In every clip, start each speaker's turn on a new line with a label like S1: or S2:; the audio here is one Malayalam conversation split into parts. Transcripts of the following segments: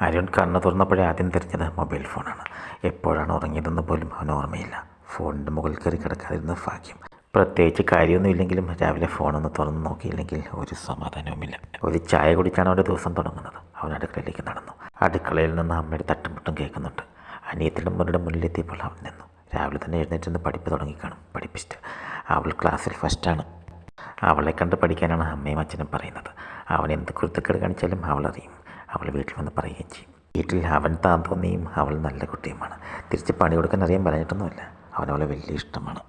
S1: അരുൺ കണ്ണു തുറന്നപ്പോഴേ ആദ്യം തിരിഞ്ഞത് മൊബൈൽ ഫോണാണ്. എപ്പോഴാണ് ഉറങ്ങിയതെന്ന് പോലും അവന് ഓർമ്മയില്ല. ഫോണിന്റെ മുകളിൽ കയറി കിടക്കാതിരുന്ന ഭാഗ്യം. പ്രത്യേകിച്ച് കാര്യമൊന്നുമില്ലെങ്കിലും രാവിലെ ഫോണൊന്ന് തുറന്ന് നോക്കിയില്ലെങ്കിൽ ഒരു സമാധാനവുമില്ല. ഒരു ചായ കുടിച്ചാണ് അവന്റെ ദിവസം തുടങ്ങുന്നത്. അവൻ അടുക്കളയിലേക്ക് നടന്നു. അടുക്കളയിൽ നിന്ന് അമ്മയുടെ തട്ടുമുട്ടും കേൾക്കുന്നുണ്ട്. അനിയത്തിന്റെ മുന്നിലെ മുന്നിലെത്തിയപ്പോൾ അവൻ നിന്നു. രാവിലെ തന്നെ എഴുന്നേറ്റ് നിന്ന് പഠിപ്പ് തുടങ്ങിക്കാണും. പഠിപ്പിച്ചിട്ട് അവൾ ക്ലാസ്സിൽ ഫസ്റ്റാണ് അവളെ കണ്ട് പഠിക്കാനാണ് അമ്മയും അച്ഛനും പറയുന്നത്. അവൻ എന്ത് കുരുത്തക്കേട് കാണിച്ചാലും അവളറിയും അവൾ വീട്ടിൽ വന്ന് പറയുകയും ചെയ്യും. വീട്ടിൽ അവൻ താൻ തോന്നിയും അവൾ നല്ല കുട്ടിയുമാണ്. തിരിച്ച് പണി കൊടുക്കാൻ അറിയാൻ പറഞ്ഞിട്ടൊന്നുമില്ല. അവൻ അവളെ വലിയ ഇഷ്ടമാണ്.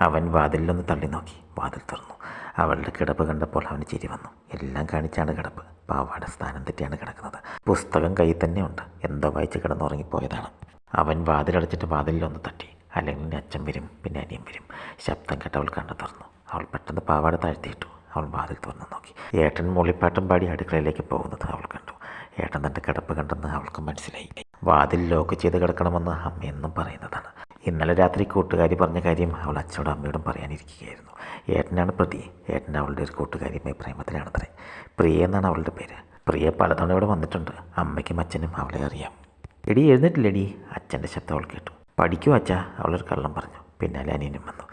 S1: അവൻ വാതിലിലൊന്ന് തള്ളി നോക്കി. വാതിൽ തുറന്നു. അവളുടെ കിടപ്പ് കണ്ടപ്പോൾ അവന് ചിരി വന്നു. എല്ലാം കാണിച്ചാണ് കിടപ്പ്. പാവാട സ്ഥാനം തെറ്റിയാണ് കിടക്കുന്നത്. പുസ്തകം കയ്യിൽ തന്നെയുണ്ട്. എന്തോ വായിച്ച് കിടന്നുറങ്ങിപ്പോയതാണ്. അവൻ വാതിലടച്ചിട്ട് വാതിലിലൊന്ന് തട്ടി. അല്ലെങ്കിൽ അച്ഛൻ വരും പിന്നെ അനിയൻ വരും. ശബ്ദം കേട്ട് അവൾ കണ്ണു തുറന്നു. അവൾ പെട്ടെന്ന് പാവാട താഴ്ത്തിയിട്ടു. അവൾ വാതിൽ തുറന്നു നോക്കി. ഏട്ടൻ മൂളിപ്പാട്ടും പാടി അടുക്കളയിലേക്ക് പോകുന്നത് അവൾ കണ്ടു. ഏട്ടൻ തന്റെ കിടപ്പ് കണ്ടെന്ന് അവൾക്ക് മനസ്സിലായി. വാതിൽ ലോക്ക് ചെയ്ത് കിടക്കണമെന്ന് അമ്മയെന്നും പറയുന്നതാണ്. ഇന്നലെ രാത്രി കൂട്ടുകാരി പറഞ്ഞ കാര്യം അവൾ അച്ഛനോടും അമ്മയോടും പറയാനിരിക്കുകയായിരുന്നു. ഏട്ടനാണ് പ്രതി. ഏട്ടൻ അവളുടെ ഒരു കൂട്ടുകാരിയുമായി പ്രേമത്തിലാണത്രേ. പ്രിയ എന്നാണ് അവളുടെ പേര്. പ്രിയ പലതവണ ഇവിടെ വന്നിട്ടുണ്ട്. അമ്മയ്ക്കും അച്ഛനും അവളെ അറിയാം. എടി എഴുന്നിട്ടില്ലടി അച്ഛന്റെ ശബ്ദം അവൾ കേട്ടു. പഠിക്കൂ അച്ഛാ അവളൊരു കള്ളം പറഞ്ഞു. പിന്നാലെ അനിയനും വന്നു.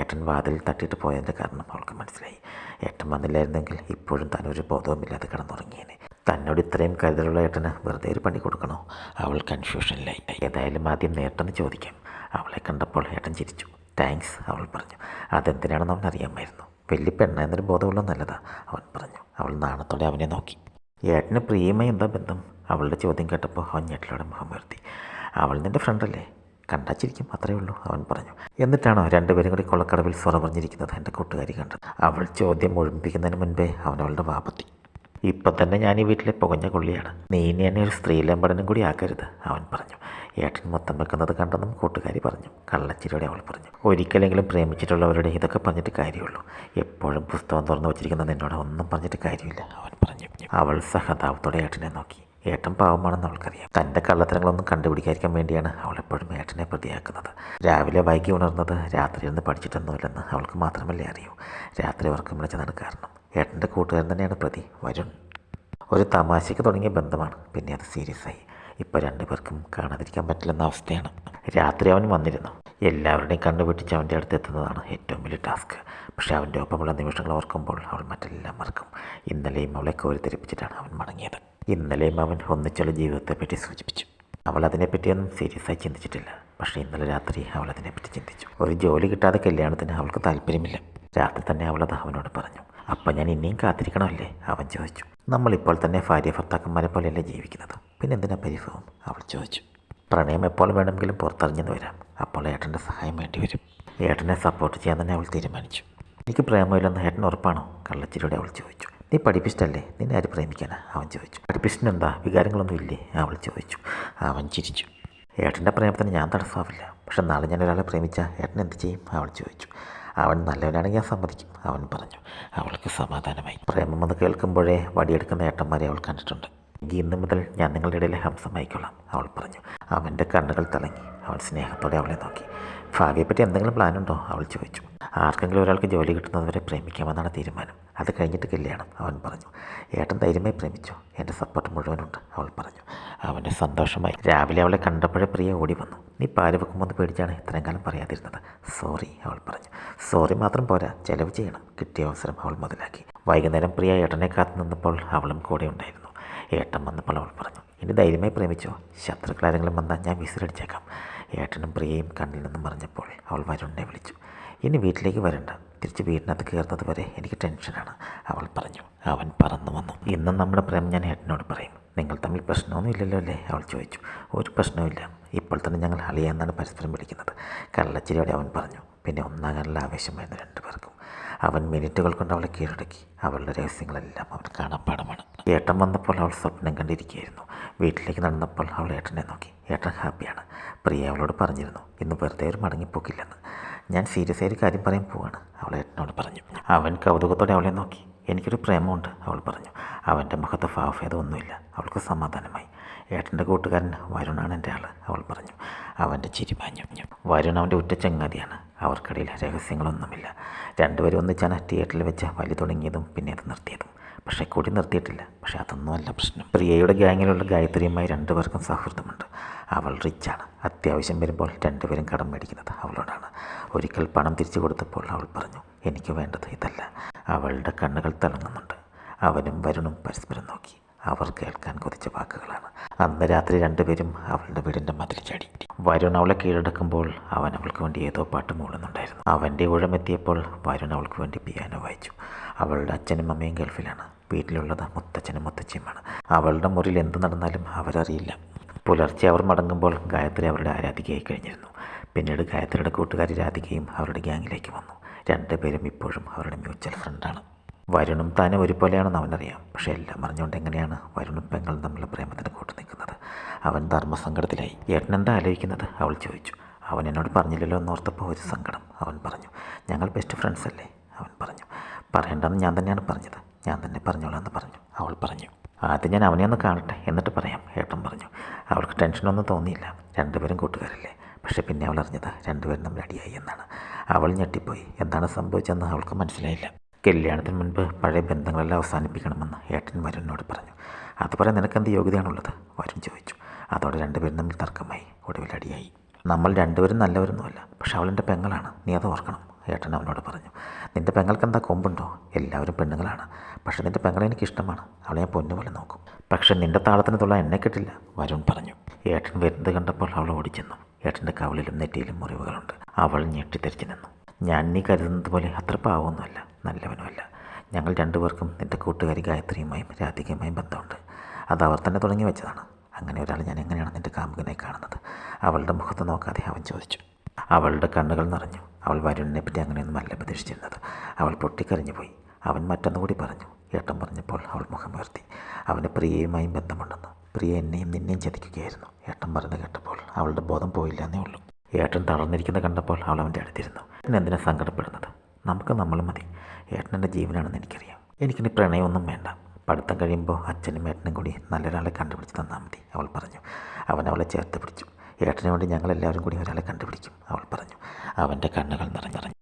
S1: ഏട്ടൻ വാതിൽ തട്ടിയിട്ട് പോയതിന്റെ കാരണം അവൾക്ക് മനസ്സിലായി. ഏട്ടൻ വന്നില്ലായിരുന്നെങ്കിൽ ഇപ്പോഴും താനൊരു ബോധവുമില്ലാതെ കിടന്നുറങ്ങിയേനെ. തന്നോട് ഇത്രയും കരുതലുള്ള ഏട്ടന് വെറുതെ ഒരു പണി കൊടുക്കണോ? അവൾ കൺഫ്യൂഷനിലായി ഏതായാലും ആദ്യം നേട്ടന് ചോദിക്കാം. അവളെ കണ്ടപ്പോൾ ഏട്ടൻ ചിരിച്ചു. താങ്ക്സ് അവൾ പറഞ്ഞു. അതെന്തിനാണെന്ന് അവൻ അറിയാമായിരുന്നു. വലിയ പെണ്ണ എന്നൊരു ബോധമുള്ള നല്ലതാ അവൻ പറഞ്ഞു. അവൾ നാണത്തോടെ അവനെ നോക്കി. ഏട്ടന് പ്രിയമായി എന്താ ബന്ധം? അവളുടെ ചോദ്യം കേട്ടപ്പോൾ അവൻ ഞെട്ടിലൂടെ മുഖം ഉയർത്തി. അവൾ നിന്റെ ഫ്രണ്ടല്ലേ കണ്ടാച്ചിരിക്കും അത്രയേ ഉള്ളൂ അവൻ പറഞ്ഞു. എന്നിട്ടാണോ രണ്ടുപേരും കൂടി കൊള്ളക്കടവിൽ സ്വറ പറഞ്ഞിരിക്കുന്നത്? എന്റെ കൂട്ടുകാരി കണ്ടത്. അവൾ ചോദ്യം ഒഴിപ്പിക്കുന്നതിന് മുൻപേ അവൻ അവളുടെ ഇപ്പം തന്നെ ഞാൻ ഈ വീട്ടിലെ പുകഞ്ഞ കൊള്ളിയാണ്. നീ ഇനി എന്നെ ഒരു സ്ത്രീലമ്പടനും കൂടി ആക്കരുത് അവൻ പറഞ്ഞു. ഏട്ടൻ മൊത്തം വെക്കുന്നത് കണ്ടെന്നും കൂട്ടുകാരി പറഞ്ഞു. കള്ളച്ചിരിയോടെ അവൾ പറഞ്ഞു. ഒരിക്കലെങ്കിലും പ്രേമിച്ചിട്ടുള്ളവരുടെ ഇതൊക്കെ പറഞ്ഞിട്ട് കാര്യമുള്ളൂ. എപ്പോഴും പുസ്തകം തുറന്നു വച്ചിരിക്കുന്ന നിന്നോട് ഒന്നും പറഞ്ഞിട്ട് കാര്യമില്ല അവൻ പറഞ്ഞു. അവൾ സഹതാപത്തോടെ ഏട്ടനെ നോക്കി. ഏട്ടൻ പാവമാണെന്ന് അവൾക്കറിയാം. തന്റെ കള്ളത്തരങ്ങളൊന്നും കണ്ടുപിടിക്കാതിരിക്കാൻ വേണ്ടിയാണ് അവൾ എപ്പോഴും ഏട്ടനെ പ്രതിയാക്കുന്നത്. രാവിലെ വൈകി ഉണർന്നത് രാത്രി ഇരുന്ന് പഠിച്ചിട്ടൊന്നുമില്ലെന്ന് അവൾക്ക് മാത്രമല്ലേ അറിയൂ. രാത്രി ഉറക്കം വിളിച്ചതാണ് കാരണം ഏട്ടന്റെ കൂട്ടുകാരൻ തന്നെയാണ് പ്രതി വരുൺ. ഒരു തമാശയ്ക്ക് തുടങ്ങിയ ബന്ധമാണ്. പിന്നെ അത് സീരിയസ് ആയി. ഇപ്പോൾ രണ്ടുപേർക്കും കാണാതിരിക്കാൻ പറ്റില്ലെന്ന അവസ്ഥയാണ്. രാത്രി അവൻ വന്നിരുന്നു. എല്ലാവരുടെയും കണ്ടുപിടിച്ച് അവന്റെ അടുത്ത് എത്തുന്നതാണ് ഏറ്റവും വലിയ ടാസ്ക്. പക്ഷേ അവന്റെ ഒപ്പമുള്ള നിമിഷങ്ങൾ ഓർക്കുമ്പോൾ അവൾ മറ്റെല്ലാം മറക്കും. ഇന്നലെയും അവളെ കോരിത്തെരിപ്പിച്ചിട്ടാണ് അവൻ മടങ്ങിയത്. ഇന്നലെയും അവൻ ഒന്നിച്ചുള്ള ജീവിതത്തെപ്പറ്റി സൂചിപ്പിച്ചു. അവൾ അതിനെപ്പറ്റിയൊന്നും സീരിയസ് ആയി ചിന്തിച്ചിട്ടില്ല. പക്ഷേ ഇന്നലെ രാത്രി അവൾ അതിനെപ്പറ്റി ചിന്തിച്ചു. ഒരു ജോലി കിട്ടാതെ കല്യാണത്തിന് അവൾക്ക് താല്പര്യമില്ല. രാത്രി തന്നെ അവളത് അവനോട് പറഞ്ഞു. അപ്പം ഞാൻ ഇനിയും കാത്തിരിക്കണമല്ലേ? അവൻ ചോദിച്ചു. നമ്മളിപ്പോൾ തന്നെ ഭാര്യ ഭർത്താക്കന്മാരെ പോലെയല്ലേ ജീവിക്കുന്നത്? പിന്നെ എന്തിനാ പരിഭവം? അവൾ ചോദിച്ചു. പ്രണയം എപ്പോൾ വേണമെങ്കിലും പുറത്തറിഞ്ഞെന്ന് വരാം. അപ്പോൾ ഏട്ടന്റെ സഹായം വേണ്ടി വരും. ഏട്ടനെ സപ്പോർട്ട് ചെയ്യാൻ തന്നെ അവൾ തീരുമാനിച്ചു. എനിക്ക് പ്രേമമില്ലെന്ന് ഏട്ടൻ ഉറപ്പാണോ? കള്ളച്ചിരിയോടെ അവൾ ചോദിച്ചു. നീ പഠിപ്പിച്ചിട്ടല്ലേ നിന്നെ ആര് പ്രേമിക്കാനാ? അവൻ ചോദിച്ചു. പഠിപ്പിച്ചിട്ടെന്താ വികാരങ്ങളൊന്നും ഇല്ലേ? അവൾ ചോദിച്ചു. അവൻ ചിരിച്ചു. ഏട്ടന്റെ പ്രേമത്തിന് ഞാൻ തടസ്സമാവില്ല. പക്ഷെ നാളെ ഞാൻ ഒരാളെ പ്രേമിച്ചാൽ ഏട്ടൻ എന്ത് ചെയ്യും? അവൾ ചോദിച്ചു. അവൻ നല്ലവനാണെങ്കിൽ ഞാൻ സമ്മതിക്കും. അവൻ പറഞ്ഞു. അവൾക്ക് സമാധാനമായി. പ്രേമം അത് കേൾക്കുമ്പോഴേ വടിയെടുക്കുന്ന ഏട്ടന്മാരെ അവൾ കണ്ടിട്ടുണ്ട്. എങ്കിൽ ഇന്ന് മുതൽ ഞാൻ നിങ്ങളുടെ ഇടയിലെ ഹംസമായിക്കൊള്ളാം അവൾ പറഞ്ഞു. അവന്റെ കണ്ണുകൾ തിളങ്ങി. അവൾ സ്നേഹത്തോടെ അവളെ നോക്കി. ഭാവിയെപ്പറ്റി എന്തെങ്കിലും പ്ലാനുണ്ടോ അവൾ ചോദിച്ചു. ആർക്കെങ്കിലും ഒരാൾക്ക് ജോലി കിട്ടുന്നതുവരെ പ്രേമിക്കാമെന്നാണ് തീരുമാനം. അത് കഴിഞ്ഞിട്ട് കല്യാണം അവൻ പറഞ്ഞു. ഏട്ടൻ ധൈര്യമായി പ്രേമിച്ചു. എന്റെ സപ്പോർട്ട് മുഴുവനുണ്ട് അവൾ പറഞ്ഞു. അവന്റെ സന്തോഷമായി. രാവിലെ അവളെ കണ്ടപ്പോഴേ പ്രിയ ഓടി വന്നു. നീ പാൽ വെക്കുമ്പോൾ പേടിച്ചാണ് ഇത്രയും കാലം പറയാതിരുന്നത്. സോറി അവൾ പറഞ്ഞു. സോറി മാത്രം പോരാ. ചെലവ് ചെയ്യണം. കിട്ടിയ അവസരം അവൾ മുതലാക്കി. വൈകുന്നേരം പ്രിയ ഏട്ടനെ കാത്തു നിന്നപ്പോൾ അവളും കൂടെ ഉണ്ടായിരുന്നു. ഏട്ടൻ വന്നപ്പോൾ അവൾ പറഞ്ഞു. ഇനി ധൈര്യമായി പ്രേമിച്ചോ. ശത്രുക്കളാരെങ്കിലും വന്നാൽ ഞാൻ വിസിലടിച്ചേക്കാം. ഏട്ടനും പ്രിയയും കണ്ണിൽ നിന്നും പറഞ്ഞപ്പോൾ അവൾ വരുണിനെ വിളിച്ചു. ഇനി വീട്ടിലേക്ക് വരണ്ട. തിരിച്ച് വീടിനകത്ത് കയറുന്നത് വരെ എനിക്ക് ടെൻഷനാണ്. അവൾ പറഞ്ഞു. അവൻ പറന്നു വന്നു. ഇന്നും നമ്മുടെ പ്രേമം ഞാൻ ഏട്ടനോട് പറയും. നിങ്ങൾ തമ്മിൽ പ്രശ്നമൊന്നും ഇല്ലല്ലോ അല്ലേ? അവൾ ചോദിച്ചു. ഒരു പ്രശ്നവുമില്ല ഇപ്പോൾ തന്നെ ഞങ്ങൾ അളിയാന്നാണ് പരസ്പരം വിളിക്കുന്നത്. കള്ളച്ചിരിയോടെ അവൻ പറഞ്ഞു. പിന്നെ ഒന്നാകാനുള്ള ആവേശമായിരുന്നു രണ്ടുപേർക്കും അവൻ മിനിറ്റുകൾ കൊണ്ട് അവളെ കീഴടക്കി. അവളുടെ രഹസ്യങ്ങളെല്ലാം അവൻ കാണാപ്പാടമാണ് ഏട്ടൻ വന്നപ്പോൾ അവൾ സ്വപ്നം കണ്ടിരിക്കുകയായിരുന്നു. വീട്ടിലേക്ക് നടന്നപ്പോൾ അവൾ ഏട്ടനെ നോക്കി. ഏട്ടൻ ഹാപ്പിയാണ്. പ്രിയ അവളോട് പറഞ്ഞിരുന്നു. ഇന്ന് വെറുതെ ഒരു മടങ്ങിപ്പോക്കില്ലെന്ന്. ഞാൻ സീരിയസ് ആയൊരു കാര്യം പറയാൻ പോവാണ്. അവൾ എന്നോട് പറഞ്ഞു. അവൻ കൗതുകത്തോടെ അവളെ നോക്കി. എനിക്കൊരു പ്രേമമുണ്ട് അവൾ പറഞ്ഞു. അവന്റെ മുഖത്ത് ഭാവഭേദമൊന്നുമില്ല അവൾക്ക് സമാധാനമായി. ഏട്ടന്റെ കൂട്ടുകാരൻ വരുണാണ് എന്റെ ആൾ അവൾ പറഞ്ഞു. അവന്റെ ചിരി പാഞ്ഞു വരുൺ അവന്റെ ഉറ്റ ചങ്ങാതിയാണ്. അവർക്കിടയിൽ രഹസ്യങ്ങളൊന്നുമില്ല. രണ്ടുപേരും ഒന്നിച്ചാണ് തിയേറ്ററിൽ വെച്ച് വലി തുടങ്ങിയതും പിന്നെ അത് നിർത്തിയതും. പക്ഷേ കൂടി നിർത്തിയിട്ടില്ല. പക്ഷേ അതൊന്നും അല്ല പ്രശ്നം. പ്രിയയുടെ ഗ്യാങ്ങിലുള്ള ഗായത്രിയുമായി രണ്ടുപേർക്കും സൗഹൃദമുണ്ട്. അവൾ റിച്ചാണ്. അത്യാവശ്യം വരുമ്പോൾ രണ്ടുപേരും കടം മേടിക്കുന്നത് അവളോടാണ്. ഒരിക്കൽ പണം തിരിച്ചു കൊടുത്തപ്പോൾ അവൾ പറഞ്ഞു എനിക്ക് വേണ്ടത് ഇതല്ല. അവളുടെ കണ്ണുകൾ തിളങ്ങുന്നുണ്ട്. അവനും വരുണും പരസ്പരം നോക്കി. അവർ കേൾക്കാൻ കൊതിച്ച വാക്കുകളാണ്. അന്ന് രാത്രി രണ്ടുപേരും അവളുടെ വീടിന്റെ മതിൽ ചാടി. വരുൺ അവളെ കീഴടക്കുമ്പോൾ അവൻ അവൾക്ക് വേണ്ടി ഏതോ പാട്ട് മൂളുന്നുണ്ടായിരുന്നു. അവന്റെ ഊഴമെത്തിയപ്പോൾ വരുൺ അവൾക്ക് വേണ്ടി പിയാനോ വായിച്ചു. അവളുടെ അച്ഛനും അമ്മയും ഗൾഫിലാണ്. വീട്ടിലുള്ളത് മുത്തച്ഛനും മുത്തച്ഛയുമാണ്. അവളുടെ മുറിയിൽ എന്ത് നടന്നാലും അവരറിയില്ല. പുലർച്ചെ അവർ മടങ്ങുമ്പോൾ ഗായത്രി അവരുടെ ആരാധികയായി കഴിഞ്ഞിരുന്നു. പിന്നീട് ഗായത്രിയുടെ കൂട്ടുകാരി രാധികയും അവരുടെ ഗ്യാങ്ങിലേക്ക് വന്നു. രണ്ടുപേരും ഇപ്പോഴും അവരുടെ മ്യൂച്വൽ ഫ്രണ്ടാണ്. വരുണും താനും ഒരുപോലെയാണെന്ന് അവനറിയാം. പക്ഷേ എല്ലാം അറിഞ്ഞുകൊണ്ട് എങ്ങനെയാണ് വരുണും പെങ്ങളും തമ്മിലുള്ള പ്രേമത്തിന് കൂട്ടു നിൽക്കുന്നത്? അവൻ ധർമ്മസങ്കടത്തിലായി. ഏട്ടൻ എന്താ ആലോചിക്കുന്നത്? അവൾ ചോദിച്ചു. അവൻ എന്നോട് പറഞ്ഞില്ലല്ലോ എന്നോർത്തപ്പോൾ ഒരു സങ്കടം. അവൻ പറഞ്ഞു ഞങ്ങൾ ബെസ്റ്റ് ഫ്രണ്ട്സ് അല്ലേ? അവൻ പറഞ്ഞു പറയേണ്ടെന്ന് ഞാൻ തന്നെയാണ് പറഞ്ഞത്. ഞാൻ തന്നെ പറഞ്ഞോളാം എന്ന് പറഞ്ഞു. അവൾ പറഞ്ഞു ആദ്യം ഞാൻ അവനെ ഒന്ന് കാണട്ടെ. എന്നിട്ട് പറയാം ഏട്ടൻ പറഞ്ഞു. അവൾക്ക് ടെൻഷനൊന്നും തോന്നിയില്ല. രണ്ടുപേരും കൂട്ടുകാരല്ലേ. പക്ഷേ പിന്നെ അവൾ അറിഞ്ഞത് രണ്ടുപേരും തമ്മിൽ അടിയായി എന്നാണ്. അവൾ ഞെട്ടിപ്പോയി. എന്താണ് സംഭവിച്ചതെന്ന് അവൾക്ക് മനസ്സിലായില്ല. കല്യാണത്തിന് മുൻപ് പഴയ ബന്ധങ്ങളെല്ലാം അവസാനിപ്പിക്കണമെന്ന് ഏട്ടൻ വരുണിനോട് പറഞ്ഞു. അത് പറയാൻ നിനക്കെന്ത് യോഗ്യതയാണുള്ളത്? വരുൺ ചോദിച്ചു. അതോടെ രണ്ടുപേരും തമ്മിൽ തർക്കമായി. ഒടുവിൽ അടിയായി. നമ്മൾ രണ്ടുപേരും നല്ലവരൊന്നുമല്ല പക്ഷെ അവളെന്റെ പെങ്ങളാണ്. നീ അത് ഓർക്കണം ഏട്ടൻ അവനോട് പറഞ്ഞു. നിന്റെ പെങ്ങൾക്ക് എന്താ കൊമ്പുണ്ടോ? എല്ലാവരും പെണ്ണുങ്ങളാണ്. പക്ഷേ നിന്റെ പെങ്ങളെ എനിക്ക് ഇഷ്ടമാണ് അവളെ ഞാൻ പൊന്നുപോലെ നോക്കും. പക്ഷേ നിന്റെ താളത്തിന് തുള്ള എന്നെ കിട്ടില്ല വരുൺ പറഞ്ഞു. ഏട്ടൻ വരുന്നത് കണ്ടപ്പോൾ അവൾ ഓടിച്ചെന്നു. ഏട്ടന്റെ കവളിലും നെറ്റിയിലും മുറിവുകളുണ്ട്. അവൾ ഞെട്ടിത്തെറിച്ച് നിന്നു. ഞാൻ നീ കരുതുന്നത് പോലെ അത്ര പാവമൊന്നുമല്ല നല്ലവനുമല്ല. ഞങ്ങൾ രണ്ടുപേർക്കും നിന്റെ കൂട്ടുകാരി ഗായത്രിയുമായും രാധികയുമായും ബന്ധമുണ്ട്. അത് അവർ തന്നെ തുടങ്ങി വെച്ചതാണ്. അങ്ങനെ ഒരാൾ ഞാൻ എങ്ങനെയാണ് നിന്റെ കാമുകനെ കാണുന്നത്? അവളുടെ മുഖത്ത് നോക്കാതെ അവൻ ചോദിച്ചു. അവളുടെ കണ്ണുകൾ നിറഞ്ഞു. അവൾ വരുണിനെ പറ്റി അങ്ങനെയൊന്നും അല്ല പ്രതീക്ഷിച്ചിരുന്നത്. അവൾ പൊട്ടിക്കരഞ്ഞു പോയി അവൻ മറ്റൊന്നുകൂടി പറഞ്ഞു. ഏട്ടൻ പറഞ്ഞപ്പോൾ അവൾ മുഖമുയർത്തി. അവന് പ്രിയയുമായും ബന്ധമുണ്ടെന്ന്. പ്രിയ എന്നെയും നിന്നെയും ചതിക്കുകയായിരുന്നു. ഏട്ടൻ പറഞ്ഞു കേട്ടപ്പോൾ അവളുടെ ബോധം പോയില്ല എന്നേ ഉള്ളൂ. ഏട്ടൻ തളർന്നിരിക്കുന്നത് കണ്ടപ്പോൾ അവൾ അവന്റെ അടുത്തിരുന്നു ഏട്ടൻ എന്തിനാ സങ്കടപ്പെടുന്നത്? നമുക്ക് നമ്മൾ മതി. ഏട്ടനെന്റെ ജീവനാണെന്ന് എനിക്കറിയാം. എനിക്കിനി പ്രണയമൊന്നും വേണ്ട. പഠിത്തം കഴിയുമ്പോൾ അച്ഛനും ഏട്ടനും കൂടി നല്ലൊരാളെ കണ്ടുപിടിച്ച് തന്നാൽ മതി അവൾ പറഞ്ഞു. അവൻ അവളെ ചേർത്ത് പിടിച്ചു. ഏട്ടന് വേണ്ടി ഞങ്ങളെല്ലാവരും കൂടി ഒരാളെ കണ്ടുപിടിക്കും അവൾ പറഞ്ഞു. അവന്റെ കണ്ണുകൾ നിറഞ്ഞിറങ്ങി.